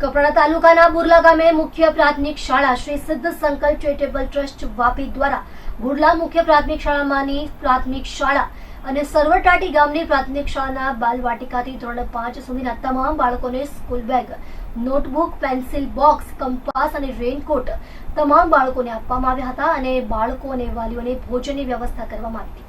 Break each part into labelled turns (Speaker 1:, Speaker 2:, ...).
Speaker 1: કપરાડા તાલુકાના બુરલા ગામે મુખ્ય પ્રાથમિક શાળા શ્રી સિદ્ધ સંકલ્પ ચેરિટેબલ ટ્રસ્ટ વાપી દ્વારા બુરલા મુખ્ય પ્રાથમિક શાળામાંની પ્રાથમિક શાળા અને સરવટાટી ગામની પ્રાથમિક શાળાના બાલવાટિકાથી ધોરણ પાંચ સુધીના તમામ બાળકોને school bag, notebook, pencil box, compass અને રેનકોટ તમામ બાળકોને આપવામાં આવ્યા હતા અને બાળકો અને વાલીઓને ભોજનની વ્યવસ્થા કરવામાં આવી હતી.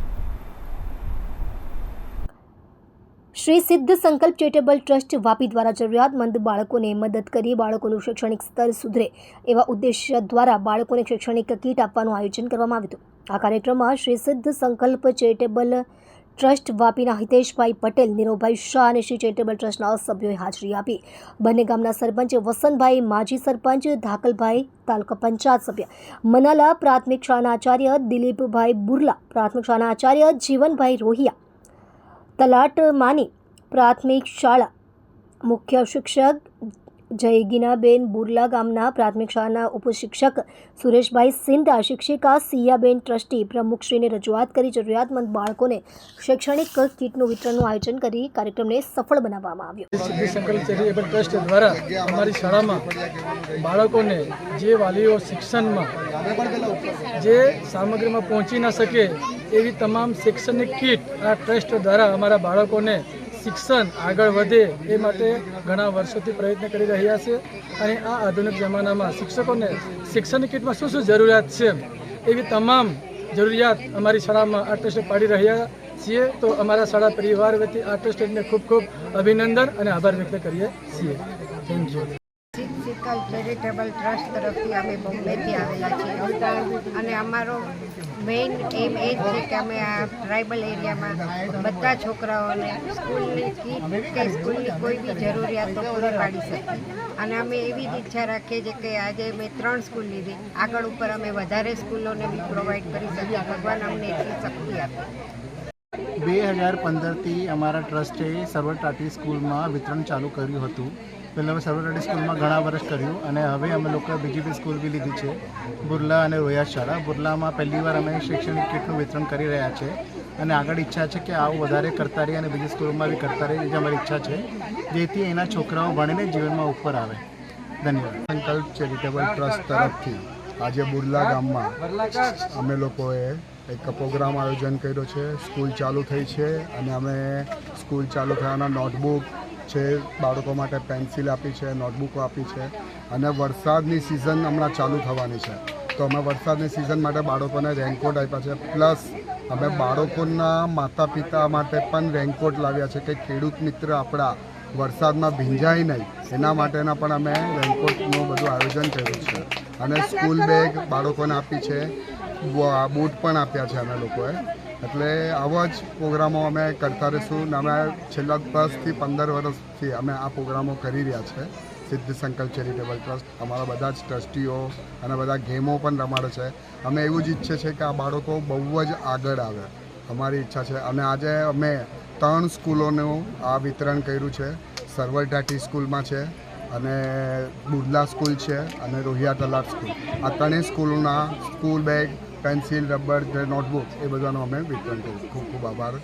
Speaker 1: શ્રી સિદ્ધ સંકલ્પ ચેરિટેબલ ટ્રસ્ટ વાપી દ્વારા જરૂરિયાતમંદ બાળકોને મદદ કરી બાળકોનું શૈક્ષણિક સ્તર સુધરે એવા ઉદ્દેશ્ય દ્વારા બાળકોને શૈક્ષણિક કીટ આપવાનું આયોજન કરવામાં આવ્યું હતું. આ કાર્યક્રમમાં શ્રી સિદ્ધ સંકલ્પ ચેરિટેબલ ટ્રસ્ટ વાપીના હિતેશભાઈ પટેલ નીરવભાઈ શાહ અને શ્રી ચેરિટેબલ ટ્રસ્ટના સભ્યોએ હાજરી આપી. બંને ગામના સરપંચ વસંતભાઈ, માજી સરપંચ ધાકલભાઈ, તાલુકા પંચાયત સભ્ય મનાલા પ્રાથમિક શાળાના આચાર્ય દિલીપભાઈ બુરલા, પ્રાથમિક શાળાના આચાર્ય જીવનભાઈ રોહિયા તલાટ માની પ્રાથમિક શાળા. મુખ્ય શિક્ષક જયગીનાબેન બુરલા ગામના પ્રાથમિક શાળાના ઉપશિક્ષક સુરેશભાઈ સિંધા શિક્ષિકા સિયાબેન ટ્રસ્ટી પ્રમુખશ્રીને રજૂઆત કરી જરૂરિયાતમંદ બાળકોને શૈક્ષણિક કીટનું વિતરણનું આયોજન કરી કાર્યક્રમને સફળ બનાવવામાં આવ્યો.
Speaker 2: ટ્રસ્ટ દ્વારા અમારી શાળામાં બાળકોને જે વાલીઓ શિક્ષણમાં જે સામગ્રીમાં પહોંચી ન શકે એવી તમામ શૈક્ષણિક કીટ આ ટ્રસ્ટ દ્વારા અમારા બાળકોને શિક્ષણ આગળ વધે એ માટે ઘણા વર્ષોથી પ્રયત્ન કરી રહ્યા છે અને આ આધુનિક જમાનામાં શિક્ષકોને શિક્ષણની કીટમાં શું શું જરૂરિયાત છે એવી તમામ જરૂરિયાત અમારી શાળામાં આ ટ્રસ્ટ પાડી રહ્યા છીએ. તો અમારા શાળા પરિવાર વતી આ ટ્રસ્ટને ખૂબ ખૂબ અભિનંદન અને આભાર વ્યક્ત કરીએ છીએ. Thank you
Speaker 3: sickle charitable trust તરફથી અમે બોમ્બેથી આવેલા છીએ. અને અમારો મેઇન એમ એ જ છે કે અમે આ ટ્રાઇબલ એરિયામાં બધા છોકરાઓને સ્કૂલની કીટ કે સ્કૂલની કોઈ બી જરૂરિયાતો પૂરી પાડી શકીએ. અને અમે એવી જ ઈચ્છા રાખીએ છીએ કે આજે મેં ત્રણ સ્કૂલ લીધી. આગળ ઉપર અમે વધારે સ્કૂલોને બી પ્રોવાઈડ કરી શકીએ. ભગવાન અમને એટલી શક્તિ આપે.
Speaker 4: બે હજાર પંદરથી અમારા ટ્રસ્ટે સર્વટાટી સ્કૂલમાં વિતરણ ચાલુ કર્યું હતું. પહેલાં અમે સર્વટાટી સ્કૂલમાં ઘણા વર્ષ કર્યું અને હવે અમે લોકો બીજી બી સ્કૂલ બી લીધી છે બુરલા અને રોયા શાળા બુરલામાં પહેલી વાર અમે શૈક્ષણિક કીટનું વિતરણ કરી રહ્યા છે અને આગળ ઈચ્છા છે કે આવું વધારે કરતા રહીએ અને બીજી સ્કૂલોમાં બી કરતા રહીએ જે અમારી ઈચ્છા છે. જેથી એના છોકરાઓ ભણીને જીવનમાં ઉપર આવે. ધન્યવાદ.
Speaker 5: સંકલ્પ ચેરિટેબલ ટ્રસ્ટ તરફથી આજે બુરલા ગામમાં અમે લોકોએ એક પ્રોગ્રામ આયોજન કર્યો છે. સ્કૂલ ચાલુ થઈ છે અને અમે સ્કૂલ ચાલુ થયાના નોટબુક છે, બાળકો માટે પેન્સિલ આપી છે, નોટબુકો આપી છે અને વરસાદની સિઝન હમણાં ચાલુ થવાની છે. તો અમે વરસાદની સિઝન માટે બાળકોને રેનકોટ આપ્યા છે. પ્લસ અમે બાળકોના માતા પિતા માટે પણ રેનકોટ લાવ્યા છે કે ખેડૂત મિત્ર આપણા વરસાદમાં ભીંજાય નહીં. એના માટેના પણ અમે રેનકોટનું બધું આયોજન કર્યું છે. અને સ્કૂલ બેગ બાળકોને આપી છે. બૂટ પણ આપ્યા છે અમે લોકોએ. એટલે આવા જ પ્રોગ્રામો અમે કરતા રહીશું અને અમે છેલ્લા દસથી પંદર વર્ષથી અમે આ પ્રોગ્રામો કરી રહ્યા છે. સિદ્ધ સંકલ્પ ચેરિટેબલ ટ્રસ્ટ, અમારા બધા જ ટ્રસ્ટીઓ અને બધા ગેમો પણ રમાડે છે. અમે એવું જ ઈચ્છીએ છીએ કે આ બાળકો બહુ જ આગળ આવે. અમારી ઈચ્છા છે. અને આજે અમે ત્રણ સ્કૂલોનું આ વિતરણ કર્યું છે. સરવલટાટી સ્કૂલમાં છે. અને બુરલા સ્કૂલ છે અને રોહિયા તલાટ સ્કૂલ. આ ત્રણેય સ્કૂલોના school bag, pencil, rubber notebook એ બધાનું અમે વિતરણ કર્યું. ખૂબ ખૂબ આભાર.